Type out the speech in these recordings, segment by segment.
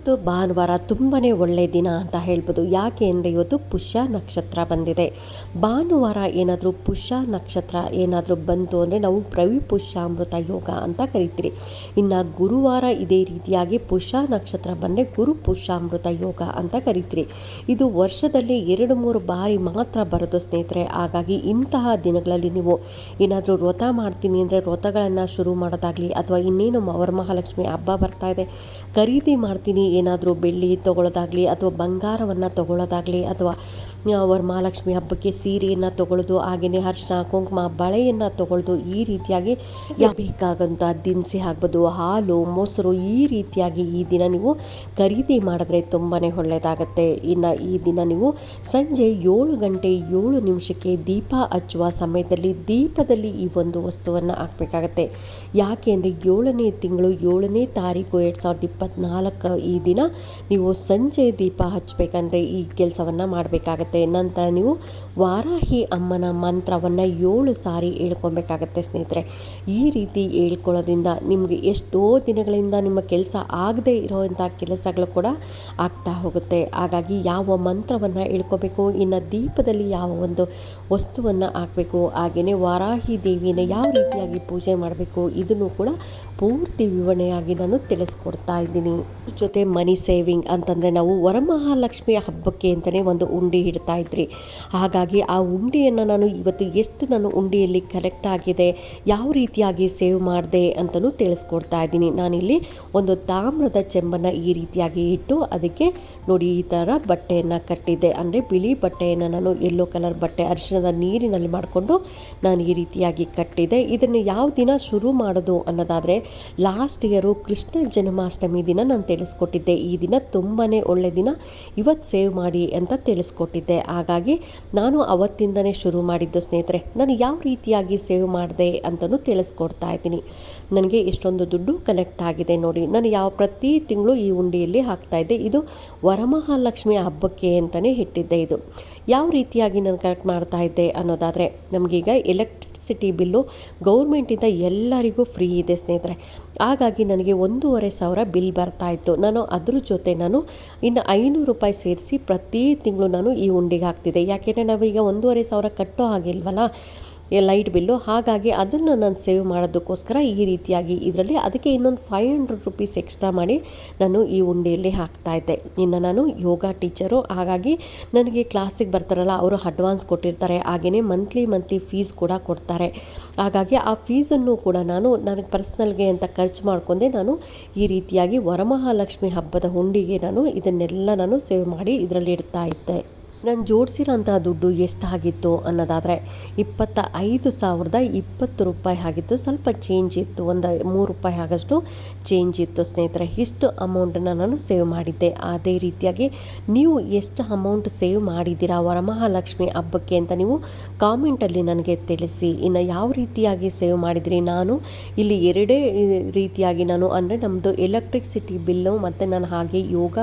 ಇವತ್ತು ಭಾನುವಾರ ತುಂಬನೇ ಒಳ್ಳೆಯ ದಿನ ಅಂತ ಹೇಳ್ಬೋದು. ಯಾಕೆ ಅಂದರೆ ಇವತ್ತು ಪುಷ್ಯ ನಕ್ಷತ್ರ ಬಂದಿದೆ. ಭಾನುವಾರ ಏನಾದರೂ ಪುಷ್ಯ ನಕ್ಷತ್ರ ಏನಾದರೂ ಬಂತು ಅಂದರೆ ನಾವು ಪ್ರವಿ ಪುಷ್ಯಾಮೃತ ಯೋಗ ಅಂತ ಕರಿತೀರಿ. ಇನ್ನು ಗುರುವಾರ ಇದೇ ರೀತಿಯಾಗಿ ಪುಷ್ಯ ನಕ್ಷತ್ರ ಬಂದರೆ ಗುರು ಪುಷ್ಯಾಮೃತ ಯೋಗ ಅಂತ ಕರಿತೀರಿ. ಇದು ವರ್ಷದಲ್ಲಿ ಎರಡು ಮೂರು ಬಾರಿ ಮಾತ್ರ ಬರೋದು ಸ್ನೇಹಿತರೆ. ಹಾಗಾಗಿ ಇಂತಹ ದಿನಗಳಲ್ಲಿ ನೀವು ಏನಾದರೂ ವ್ರತ ಮಾಡ್ತೀನಿ ಅಂದರೆ ವ್ರತಗಳನ್ನು ಶುರು ಮಾಡೋದಾಗಲಿ ಅಥವಾ ಇನ್ನೇನು ವರಮಹಾಲಕ್ಷ್ಮಿ ಹಬ್ಬ ಬರ್ತಾ ಇದೆ, ಖರೀದಿ ಮಾಡ್ತೀನಿ ಏನಾದರೂ ಬೆಳ್ಳಿ ತೊಗೊಳ್ಳೋದಾಗಲಿ ಅಥವಾ ಬಂಗಾರವನ್ನು ತೊಗೊಳ್ಳೋದಾಗಲಿ ಅಥವಾ ವರಮಹಾಲಕ್ಷ್ಮಿ ಹಬ್ಬಕ್ಕೆ ಸೀರೆಯನ್ನು ತೊಗೊಳ್ಳೋದು ಹಾಗೆಯೇ ಅರಿಶಿನ ಕುಂಕುಮ, ಬಳೆಯನ್ನು ತೊಗೊಳ್ಳೋದು ಈ ರೀತಿಯಾಗಿ ಬೇಕಾಗಂಥ ದಿನಸಿ ಆಗ್ಬೋದು, ಹಾಲು, ಮೊಸರು ಈ ರೀತಿಯಾಗಿ ಈ ದಿನ ನೀವು ಖರೀದಿ ಮಾಡಿದ್ರೆ ತುಂಬಾ ಒಳ್ಳೆಯದಾಗತ್ತೆ. ಇನ್ನು ಈ ದಿನ ನೀವು ಸಂಜೆ ಏಳು ಗಂಟೆ ಏಳು ನಿಮಿಷಕ್ಕೆ ದೀಪ ಹಚ್ಚುವ ಸಮಯದಲ್ಲಿ ದೀಪದಲ್ಲಿ ಈ ಒಂದು ವಸ್ತುವನ್ನು ಹಾಕಬೇಕಾಗತ್ತೆ. ಯಾಕೆ ಅಂದರೆ ಏಳನೇ ತಿಂಗಳು ಏಳನೇ ತಾರೀಕು ಎರಡು ಸಾವಿರದ ಇಪ್ಪತ್ತ್ನಾಲ್ಕು ಈ ದಿನ ನೀವು ಸಂಜೆ ದೀಪ ಹಚ್ಚಬೇಕಂದ್ರೆ ಈ ಕೆಲಸವನ್ನು ಮಾಡಬೇಕಾಗತ್ತೆ. ನಂತರ ನೀವು ವಾರಾಹಿ ಅಮ್ಮನ ಮಂತ್ರವನ್ನು ಏಳು ಸಾರಿ ಹೇಳ್ಕೊಬೇಕಾಗತ್ತೆ ಸ್ನೇಹಿತರೆ. ಈ ರೀತಿ ಹೇಳ್ಕೊಳ್ಳೋದ್ರಿಂದ ನಿಮಗೆ ಎಷ್ಟೋ ದಿನಗಳಿಂದ ನಿಮ್ಮ ಕೆಲಸ ಆಗದೇ ಇರೋವಂಥ ಕೆಲಸಗಳು ಕೂಡ ಆಗ್ತಾ ಹೋಗುತ್ತೆ. ಹಾಗಾಗಿ ಯಾವ ಮಂತ್ರವನ್ನು ಹೇಳ್ಕೊಬೇಕು, ಇನ್ನು ದೀಪದಲ್ಲಿ ಯಾವ ಒಂದು ವಸ್ತುವನ್ನು ಹಾಕಬೇಕು ಹಾಗೆಯೇ ವಾರಾಹಿ ದೇವಿನ ಯಾವ ರೀತಿಯಾಗಿ ಪೂಜೆ ಮಾಡಬೇಕು, ಇದನ್ನು ಕೂಡ ಪೂರ್ತಿ ವಿವರಣೆಯಾಗಿ ನಾನು ತಿಳಿಸ್ಕೊಡ್ತಾ ಇದ್ದೀನಿ. ಜೊತೆ ಮನಿ ಸೇವಿಂಗ್ ಅಂತಂದರೆ ನಾವು ವರಮಹಾಲಕ್ಷ್ಮಿಯ ಹಬ್ಬಕ್ಕೆ ಅಂತಲೇ ಒಂದು ಉಂಡಿ ಇಡ್ತಾ ಇದ್ರಿ. ಹಾಗಾಗಿ ಆ ಉಂಡಿಯನ್ನು ನಾನು ಇವತ್ತು ಎಷ್ಟು ನಾನು ಉಂಡಿಯಲ್ಲಿ ಕಲೆಕ್ಟ್ ಆಗಿದೆ, ಯಾವ ರೀತಿಯಾಗಿ ಸೇವ್ ಮಾಡಿದೆ ಅಂತಲೂ ತಿಳಿಸ್ಕೊಡ್ತಾ ಇದ್ದೀನಿ. ನಾನಿಲ್ಲಿ ಒಂದು ತಾಮ್ರದ ಚೆಂಬನ್ನು ಈ ರೀತಿಯಾಗಿ ಇಟ್ಟು ಅದಕ್ಕೆ ನೋಡಿ ಈ ಥರ ಬಟ್ಟೆಯನ್ನು ಕಟ್ಟಿದ್ದೆ. ಅಂದರೆ ಬಿಳಿ ಬಟ್ಟೆಯನ್ನು ನಾನು ಯೆಲ್ಲೋ ಕಲರ್ ಬಟ್ಟೆ ಅರಿಶಿಣದ ನೀರಿನಲ್ಲಿ ಮಾಡಿಕೊಂಡು ನಾನು ಈ ರೀತಿಯಾಗಿ ಕಟ್ಟಿದೆ ಇದನ್ನು ಯಾವ ದಿನ ಶುರು ಮಾಡೋದು ಅನ್ನೋದಾದರೆ ಲಾಸ್ಟ್ ಇಯರು ಕೃಷ್ಣ ಜನ್ಮಾಷ್ಟಮಿ ದಿನ ನಾನು ತಿಳಿಸ್ಕೊಟ್ಟಿದ್ದೆ. ಈ ದಿನ ತುಂಬಾ ಒಳ್ಳೆ ದಿನ. ಇವತ್ತು ಸೇವ್ ಮಾಡಿ ಅಂತ ತಿಳಿಸ್ಕೊಟ್ಟಿದ್ದೆ. ಹಾಗಾಗಿ ನಾನು ಅವತ್ತಿಂದನೇ ಶುರು ಮಾಡಿದ್ದು ಸ್ನೇಹಿತರೆ, ನಾನು ಯಾವ ರೀತಿಯಾಗಿ ಸೇವ್ ಮಾಡಿದೆ ಅಂತಲೂ ತಿಳಿಸ್ಕೊಡ್ತಾ ಇದ್ದೀನಿ. ನನಗೆ ಎಷ್ಟೊಂದು ದುಡ್ಡು ಕನೆಕ್ಟ್ ಆಗಿದೆ ನೋಡಿ. ನಾನು ಯಾವ ಪ್ರತಿ ತಿಂಗಳು ಈ ಉಂಡಿಯಲ್ಲಿ ಹಾಕ್ತಾ ಇದ್ದೆ. ಇದು ವರಮಹಾಲಕ್ಷ್ಮಿ ಹಬ್ಬಕ್ಕೆ ಅಂತಲೇ ಇಟ್ಟಿದ್ದೆ ಇದು. ಯಾವ ರೀತಿಯಾಗಿ ನಾನು ಕಲೆಕ್ಟ್ ಮಾಡ್ತಾ ಇದ್ದೆ ಅನ್ನೋದಾದರೆ, ನಮಗೀಗ ಎಲೆಕ್ಟ್ರಿಸಿಟಿ ಬಿಲ್ಲು ಗೌರ್ಮೆಂಟಿಂದ ಎಲ್ಲರಿಗೂ ಫ್ರೀ ಇದೆ ಸ್ನೇಹಿತರೆ. ಹಾಗಾಗಿ ನನಗೆ ಒಂದೂವರೆ ಸಾವಿರ ಬಿಲ್ ಬರ್ತಾ ಇತ್ತು. ನಾನು ಅದ್ರ ಜೊತೆ ನಾನು ಇನ್ನು ಐನೂರು ರೂಪಾಯಿ ಸೇರಿಸಿ ಪ್ರತಿ ತಿಂಗಳು ನಾನು ಈ ಉಂಡಿಗೆ ಹಾಕ್ತಿದ್ದೆ. ಯಾಕೆಂದರೆ ನಾವೀಗ ಒಂದೂವರೆ ಸಾವಿರ ಕಟ್ಟೋ ಹಾಗಿಲ್ವಲ್ಲ ಲೈಟ್ ಬಿಲ್ಲು. ಹಾಗಾಗಿ ಅದನ್ನು ನಾನು ಸೇವ್ ಮಾಡೋದಕ್ಕೋಸ್ಕರ ಈ ರೀತಿಯಾಗಿ ಇದರಲ್ಲಿ ಅದಕ್ಕೆ ಇನ್ನೊಂದು ಫೈವ್ ಹಂಡ್ರೆಡ್ ರುಪೀಸ್ ಎಕ್ಸ್ಟ್ರಾ ಮಾಡಿ ನಾನು ಈ ಉಂಡೆಯಲ್ಲಿ ಹಾಕ್ತಾ ಇದ್ದೆ. ಇನ್ನು ನಾನು ಯೋಗ ಟೀಚರು. ಹಾಗಾಗಿ ನನಗೆ ಕ್ಲಾಸಿಗೆ ಬರ್ತಾರಲ್ಲ, ಅವರು ಅಡ್ವಾನ್ಸ್ ಕೊಟ್ಟಿರ್ತಾರೆ. ಹಾಗೆಯೇ ಮಂತ್ಲಿ ಮಂತ್ಲಿ ಫೀಸ್ ಕೂಡ ಕೊಡ್ತಾರೆ. ಹಾಗಾಗಿ ಆ ಫೀಸನ್ನು ಕೂಡ ನಾನು ನನಗೆ ಪರ್ಸ್ನಲ್ಗೆ ಅಂತ ಖರ್ಚು ಮಾಡ್ಕೊಂಡೆ ನಾನು ಈ ರೀತಿಯಾಗಿ ವರಮಹಾಲಕ್ಷ್ಮಿ ಹಬ್ಬದ ಹುಂಡಿಗೆ ನಾನು ಇದನ್ನೆಲ್ಲ ನಾನು ಸೇವ್ ಮಾಡಿ ಇದರಲ್ಲಿ ಇಡ್ತಾ ಇದ್ದೆ. ನಾನು ಜೋಡಿಸಿರೋಂಥ ದುಡ್ಡು ಎಷ್ಟಾಗಿತ್ತು ಅನ್ನೋದಾದರೆ ಇಪ್ಪತ್ತ ಐದು ಸಾವಿರದ ಇಪ್ಪತ್ತು ರೂಪಾಯಿ ಆಗಿತ್ತು. ಸ್ವಲ್ಪ ಚೇಂಜ್ ಇತ್ತು. ಒಂದು ಮೂರು ರೂಪಾಯಿ ಆಗಷ್ಟು ಚೇಂಜ್ ಇತ್ತು ಸ್ನೇಹಿತರೆ. ಇಷ್ಟು ಅಮೌಂಟನ್ನು ನಾನು ಸೇವ್ ಮಾಡಿದ್ದೆ. ಅದೇ ರೀತಿಯಾಗಿ ನೀವು ಎಷ್ಟು ಅಮೌಂಟ್ ಸೇವ್ ಮಾಡಿದ್ದೀರಾ ವರಮಹಾಲಕ್ಷ್ಮಿ ಹಬ್ಬಕ್ಕೆ ಅಂತ ನೀವು ಕಾಮೆಂಟಲ್ಲಿ ನನಗೆ ತಿಳಿಸಿ. ಇನ್ನು ಯಾವ ರೀತಿಯಾಗಿ ಸೇವ್ ಮಾಡಿದಿರಿ? ನಾನು ಇಲ್ಲಿ ಎರಡೇ ರೀತಿಯಾಗಿ ನಾನು ಅಂದರೆ ನಮ್ಮದು ಎಲೆಕ್ಟ್ರಿಸಿಟಿ ಬಿಲ್ಲು ಮತ್ತು ನಾನು ಹಾಗೆ ಯೋಗ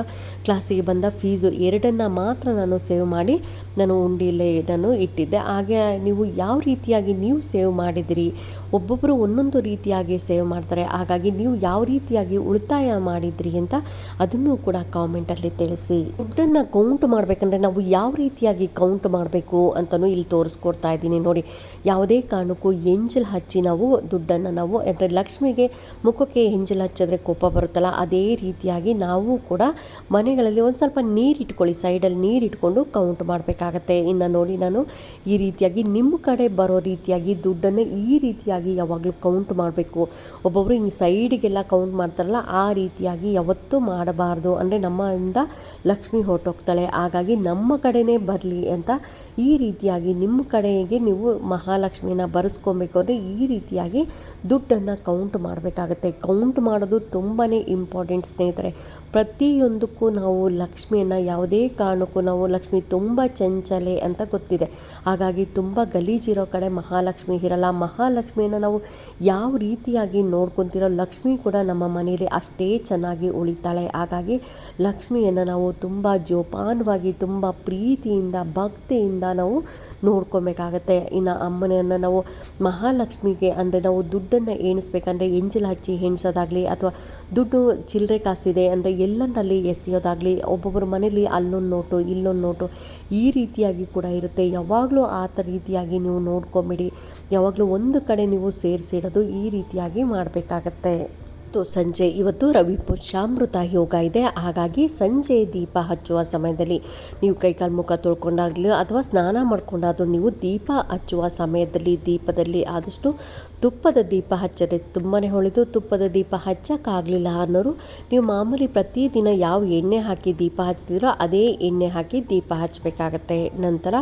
ಕ್ಲಾಸಿಗೆ ಬಂದ ಫೀಸು ಎರಡನ್ನು ಮಾತ್ರ ನಾನು ಸೇವ್ ಮಾಡಿ ನಾನು ಉಂಡಿಲೇ ನಾನು ಇಟ್ಟಿದ್ದೆ. ಹಾಗೆ ನೀವು ಯಾವ ರೀತಿಯಾಗಿ ನೀವು ಸೇವ್ ಮಾಡಿದಿರಿ? ಒಬ್ಬೊಬ್ಬರು ಒಂದೊಂದು ರೀತಿಯಾಗಿ ಸೇವ್ ಮಾಡ್ತಾರೆ. ಹಾಗಾಗಿ ನೀವು ಯಾವ ರೀತಿಯಾಗಿ ಉಳಿತಾಯ ಮಾಡಿದ್ರಿ ಅಂತ ಅದನ್ನು ಕೂಡ ಕಾಮೆಂಟಲ್ಲಿ ತಿಳಿಸಿ. ದುಡ್ಡನ್ನು ಕೌಂಟ್ ಮಾಡಬೇಕಂದ್ರೆ ನಾವು ಯಾವ ರೀತಿಯಾಗಿ ಕೌಂಟ್ ಮಾಡಬೇಕು ಅಂತಲೂ ಇಲ್ಲಿ ತೋರಿಸ್ಕೊಡ್ತಾ ಇದ್ದೀನಿ. ನೋಡಿ, ಯಾವುದೇ ಕಾರಣಕ್ಕೂ ಎಂಜಲ್ ಹಚ್ಚಿ ನಾವು ದುಡ್ಡನ್ನು ನಾವು ಅಂದರೆ ಲಕ್ಷ್ಮಿಗೆ ಮುಖಕ್ಕೆ ಎಂಜಲ್ ಹಚ್ಚಿದ್ರೆ ಕೋಪ ಬರುತ್ತಲ್ಲ, ಅದೇ ರೀತಿಯಾಗಿ ನಾವು ಕೂಡ ಮನೆಗಳಲ್ಲಿ ಒಂದು ಸ್ವಲ್ಪ ನೀರು ಇಟ್ಕೊಳ್ಳಿ ಸೈಡಲ್ಲಿ ನೀರು ಇಟ್ಕೊಂಡು ಕೌಂಟ್ ಮಾಡಬೇಕಾಗತ್ತೆ. ಇನ್ನು ನೋಡಿ ನಾನು ಈ ರೀತಿಯಾಗಿ ನಿಮ್ಮ ಕಡೆ ಬರೋ ರೀತಿಯಾಗಿ ದುಡ್ಡನ್ನು ಈ ರೀತಿಯಾಗಿ ಯಾವಾಗಲೂ ಕೌಂಟ್ ಮಾಡಬೇಕು. ಒಬ್ಬೊಬ್ಬರು ಹಿಂಗೆ ಸೈಡಿಗೆಲ್ಲ ಕೌಂಟ್ ಮಾಡ್ತಾರಲ್ಲ, ಆ ರೀತಿಯಾಗಿ ಯಾವತ್ತೂ ಮಾಡಬಾರ್ದು. ಅಂದರೆ ನಮ್ಮಿಂದ ಲಕ್ಷ್ಮಿ ಹೊರಟೋಗ್ತಾಳೆ. ಹಾಗಾಗಿ ನಮ್ಮ ಕಡೆನೇ ಬರಲಿ ಅಂತ ಈ ರೀತಿಯಾಗಿ ನಿಮ್ಮ ಕಡೆಗೆ ನೀವು ಮಹಾಲಕ್ಷ್ಮಿನ ಬರೆಸ್ಕೊಬೇಕು ಅಂದರೆ ಈ ರೀತಿಯಾಗಿ ದುಡ್ಡನ್ನು ಕೌಂಟ್ ಮಾಡಬೇಕಾಗತ್ತೆ. ಕೌಂಟ್ ಮಾಡೋದು ತುಂಬಾ ಇಂಪಾರ್ಟೆಂಟ್ ಸ್ನೇಹಿತರೆ. ಪ್ರತಿಯೊಂದಕ್ಕೂ ನಾವು ಲಕ್ಷ್ಮಿಯನ್ನು ಯಾವುದೇ ಕಾರಣಕ್ಕೂ ನಾವು ಲಕ್ಷ್ಮಿ ತುಂಬ ಚಂಚಲೆ ಅಂತ ಗೊತ್ತಿದೆ. ಹಾಗಾಗಿ ತುಂಬ ಗಲೀಜಿರೋ ಕಡೆ ಮಹಾಲಕ್ಷ್ಮಿ ಇರಲ್ಲ. ಮಹಾಲಕ್ಷ್ಮಿಯನ್ನು ನಾವು ಯಾವ ರೀತಿಯಾಗಿ ನೋಡ್ಕೊತಿರೋ ಲಕ್ಷ್ಮಿ ಕೂಡ ನಮ್ಮ ಮನೆಯಲ್ಲಿ ಅಷ್ಟೇ ಚೆನ್ನಾಗಿ ಉಳಿತಾಳೆ. ಹಾಗಾಗಿ ಲಕ್ಷ್ಮಿಯನ್ನು ನಾವು ತುಂಬ ಜೋಪಾನವಾಗಿ, ತುಂಬ ಪ್ರೀತಿಯಿಂದ, ಭಕ್ತಿಯಿಂದ ನಾವು ನೋಡ್ಕೊಬೇಕಾಗತ್ತೆ. ಇನ್ನು ಅಮ್ಮನನ್ನು ನಾವು ಮಹಾಲಕ್ಷ್ಮಿಗೆ ಅಂದರೆ ನಾವು ದುಡ್ಡನ್ನು ಎಣಿಸ್ಬೇಕಂದ್ರೆ, ಎಂಜಲು ಹಚ್ಚಿ ಎಣಿಸೋದಾಗಲಿ ಅಥವಾ ದುಡ್ಡು ಚಿಲ್ಲರೆ ಕಾಸಿದೆ ಅಂದರೆ ಎಲ್ಲಂದಲ್ಲಿ ಎಸೆಯೋದಾಗಲಿ ಒಬ್ಬೊಬ್ಬರ ಮನೇಲಿ ಅಲ್ಲೊಂದು ನೋಟು, ಇಲ್ಲೊಂದು ನೋಟು, ಈ ರೀತಿಯಾಗಿ ಕೂಡ ಇರುತ್ತೆ. ಯಾವಾಗಲೂ ಆ ಥರ ರೀತಿಯಾಗಿ ನೀವು ನೋಡ್ಕೊಂಬಿಡಿ. ಯಾವಾಗಲೂ ಒಂದು ಕಡೆ ನೀವು ಸೇರಿಸಿಡೋದು ಈ ರೀತಿಯಾಗಿ ಮಾಡಬೇಕಾಗತ್ತೆ. ಮತ್ತು ಸಂಜೆ ಇವತ್ತು ರವಿ ಪುರುಷಾಮೃತ ಯೋಗ ಇದೆ. ಹಾಗಾಗಿ ಸಂಜೆ ದೀಪ ಹಚ್ಚುವ ಸಮಯದಲ್ಲಿ ನೀವು ಕೈಕಾಲು ಮುಖ ತೊಳ್ಕೊಂಡಾಗಲಿ ಅಥವಾ ಸ್ನಾನ ಮಾಡ್ಕೊಂಡಾದರೂ ನೀವು ದೀಪ ಹಚ್ಚುವ ಸಮಯದಲ್ಲಿ ದೀಪದಲ್ಲಿ ಆದಷ್ಟು ತುಪ್ಪದ ದೀಪ ಹಚ್ಚದೆ. ತುಂಬಾ ಹೊಳೆದು ತುಪ್ಪದ ದೀಪ ಹಚ್ಚಕ್ಕಾಗಲಿಲ್ಲ ಅನ್ನೋರು ನೀವು ಮಾಮೂಲಿ ಪ್ರತಿದಿನ ಯಾವ ಎಣ್ಣೆ ಹಾಕಿ ದೀಪ ಹಚ್ತಿದ್ರೋ ಅದೇ ಎಣ್ಣೆ ಹಾಕಿ ದೀಪ ಹಚ್ಚಬೇಕಾಗತ್ತೆ. ನಂತರ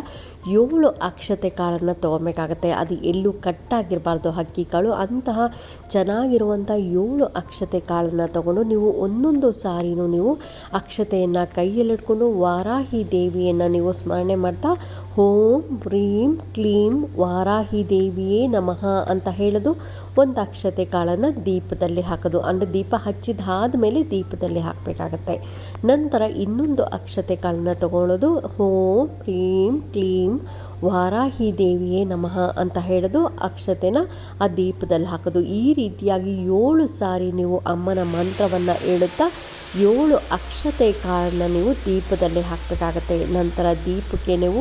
ಏಳು ಅಕ್ಷತೆ ಕಾಳನ್ನು ತೊಗೊಬೇಕಾಗತ್ತೆ ಅದು ಎಲ್ಲೂ ಕಟ್ಟಾಗಿರಬಾರ್ದು. ಹಕ್ಕಿ ಕಾಳು ಅಂತಹ ಚೆನ್ನಾಗಿರುವಂಥ ಏಳು ಅಕ್ಷತೆ ಕಾಳನ್ನು ತಗೊಂಡು ನೀವು ಒಂದೊಂದು ಸಾರಿನೂ ನೀವು ಅಕ್ಷತೆಯನ್ನು ಕೈಯಲ್ಲಿಟ್ಕೊಂಡು ವಾರಾಹಿ ದೇವಿಯನ್ನು ನೀವು ಸ್ಮರಣೆ ಮಾಡ್ತಾ ಓಂ ಹ್ರೀಂ ಕ್ಲೀಂ ವಾರಾಹಿ ದೇವಿಯೇ ನಮಃ ಅಂತ ಹೇಳೋದು ಒಂದು ಅಕ್ಷತೆ ಕಾಳನ್ನು ದೀಪದಲ್ಲಿ ಹಾಕೋದು. ಅಂದರೆ ದೀಪ ಹಚ್ಚಿದಾದ ಮೇಲೆ ದೀಪದಲ್ಲಿ ಹಾಕಬೇಕಾಗತ್ತೆ. ನಂತರ ಇನ್ನೊಂದು ಅಕ್ಷತೆ ಕಾಳನ್ನು ತಗೊಳ್ಳೋದು ಓಂ ಹ್ರೀಂ ಕ್ಲೀಂ ವಾರಾಹಿ ದೇವಿಯೇ ನಮಃ ಅಂತ ಹೇಳೋದು ಅಕ್ಷತೆನ ಆ ದೀಪದಲ್ಲಿ ಹಾಕೋದು. ಈ ರೀತಿಯಾಗಿ ಏಳು ಸಾರಿ ನೀವು ಅಮ್ಮನ ಮಂತ್ರವನ್ನು ಹೇಳುತ್ತಾ ಏಳು ಅಕ್ಷತೆ ಕಾಳನ್ನು ನೀವು ದೀಪದಲ್ಲಿ ಹಾಕಬೇಕಾಗತ್ತೆ. ನಂತರ ದೀಪಕ್ಕೆ ನೀವು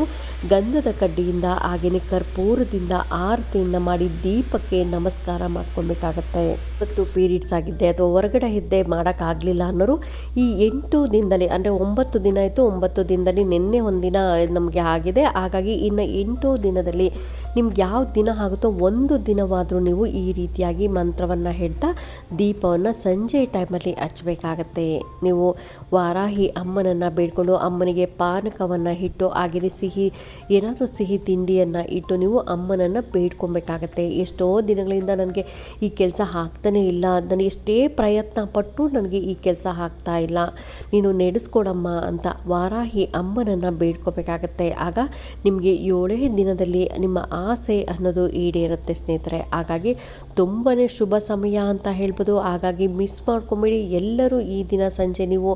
ಗಂಧದ ಕಡ್ಡಿಯಿಂದ ಹಾಗೆಯೇ ಕರ್ಪೂರದಿಂದ ಆರತಿಯಿಂದ ಮಾಡಿ ದೀಪಕ್ಕೆ ನಮಸ್ಕಾರ ಮಾಡ್ಕೊಬೇಕಾಗತ್ತೆ ಇವತ್ತು ಪೀರಿಯಡ್ಸ್ ಆಗಿದ್ದೆ, ಅಥವಾ ಹೊರಗಡೆ ಇದ್ದೆ ಮಾಡೋಕ್ಕಾಗಲಿಲ್ಲ ಅನ್ನೋರು ಈ ಎಂಟು ದಿನದಲ್ಲಿ, ಅಂದರೆ ಒಂಬತ್ತು ದಿನ ಆಯಿತು, ಒಂಬತ್ತು ದಿನದಲ್ಲಿ ನಿನ್ನೆ ಒಂದಿನ ನಮಗೆ ಆಗಿದೆ. ಹಾಗಾಗಿ ಇನ್ನು ಎಂಟು ದಿನದಲ್ಲಿ ನಿಮ್ಗೆ ಯಾವ ದಿನ ಆಗುತ್ತೋ ಒಂದು ದಿನವಾದರೂ ನೀವು ಈ ರೀತಿಯಾಗಿ ಮಂತ್ರವನ್ನು ಹೇಳ್ತಾ ದೀಪವನ್ನು ಸಂಜೆ ಟೈಮಲ್ಲಿ ಹಚ್ಚಬೇಕಾಗತ್ತೆ. ನೀವು ವಾರಾಹಿ ಅಮ್ಮನನ್ನು ಬೇಡ್ಕೊಂಡು ಅಮ್ಮನಿಗೆ ಪಾನಕವನ್ನು ಇಟ್ಟು ಹಾಗೆಯೇ ಸಿಹಿ, ಏನಾದರೂ ಸಿಹಿ ತಿಂಡಿಯನ್ನು ಇಟ್ಟು ನೀವು ಅಮ್ಮನನ್ನು ಬೇಡ್ಕೊಬೇಕಾಗತ್ತೆ. ಎಷ್ಟೋ ದಿನಗಳಿಂದ ನನಗೆ ಈ ಕೆಲಸ ಆಗ್ತಾನೇ ಇಲ್ಲ. ನಾನು ಎಷ್ಟೇ ಪ್ರಯತ್ನ ಪಟ್ಟು ನನಗೆ ಈ ಕೆಲಸ ಆಗ್ತಾ ಇಲ್ಲ. ನೀನು ನಡೆಸ್ಕೊಡಮ್ಮ ಅಂತ ವಾರಾಹಿ ಅಮ್ಮನನ್ನು ಬೇಡ್ಕೊಬೇಕಾಗತ್ತೆ. ಆಗ ನಿಮಗೆ ಏಳೇ ದಿನದಲ್ಲಿ ನಿಮ್ಮ ಆಸೆ ಅನ್ನೋದು ಈಡೇರುತ್ತೆ ಸ್ನೇಹಿತರೆ. ಹಾಗಾಗಿ ತುಂಬಾ ಶುಭ ಸಮಯ ಅಂತ ಹೇಳ್ಬೋದು. ಹಾಗಾಗಿ ಮಿಸ್ ಮಾಡ್ಕೊಂಬೇಡಿ. ಎಲ್ಲರೂ ಈ ದಿನ ಸಂಜೆ ನೀವು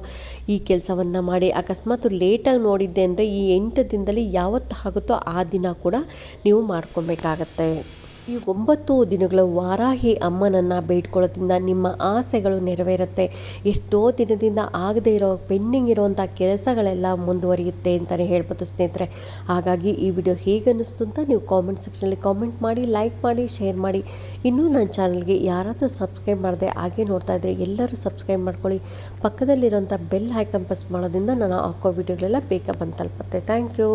ಈ ಕೆಲಸವನ್ನು ಮಾಡಿ, ಅಕಸ್ಮಾತ್ ಲೇಟಾಗಿ ನೋಡಿದ್ದೆ ಅಂದರೆ ಈ ಎಂಟು ದಿನದಲ್ಲಿ ಯಾವತ್ತು ಆಗುತ್ತೋ ಆ ದಿನ ಕೂಡ ನೀವು ಮಾಡ್ಕೊಬೇಕಾಗತ್ತೆ. ಈ ಒಂಬತ್ತು ದಿನಗಳ ವಾರಾಹಿ ಅಮ್ಮನನ್ನು ಬೇಡ್ಕೊಳ್ಳೋದ್ರಿಂದ ನಿಮ್ಮ ಆಸೆಗಳು ನೆರವೇರುತ್ತೆ. ಎಷ್ಟೋ ದಿನದಿಂದ ಆಗದೇ ಇರೋ, ಪೆಂಡಿಂಗ್ ಇರೋವಂಥ ಕೆಲಸಗಳೆಲ್ಲ ಮುಂದುವರಿಯುತ್ತೆ ಅಂತಲೇ ಹೇಳ್ಬೋದು ಸ್ನೇಹಿತರೆ. ಹಾಗಾಗಿ ಈ ವಿಡಿಯೋ ಹೇಗೆ ಅನ್ನಿಸ್ತು ಅಂತ ನೀವು ಕಾಮೆಂಟ್ ಸೆಕ್ಷನಲ್ಲಿ ಕಾಮೆಂಟ್ ಮಾಡಿ ಲೈಕ್ ಮಾಡಿ ಶೇರ್ ಮಾಡಿ. ಇನ್ನೂ ನನ್ನ ಚಾನಲ್ಗೆ ಯಾರಾದರೂ ಸಬ್ಸ್ಕ್ರೈಬ್ ಮಾಡಿದೆ ಹಾಗೆ ನೋಡ್ತಾ ಇದ್ದರೆ ಎಲ್ಲರೂ ಸಬ್ಸ್ಕ್ರೈಬ್ ಮಾಡ್ಕೊಳ್ಳಿ. ಪಕ್ಕದಲ್ಲಿರುವಂಥ ಬೆಲ್ ಹೈಕಂಪಸ್ ಮಾಡೋದ್ರಿಂದ ನಾನು ಹಾಕೋ ವಿಡಿಯೋಗಳೆಲ್ಲ ಬೇಗ ಬಂದು ತಲುಪುತ್ತೆ. Thank you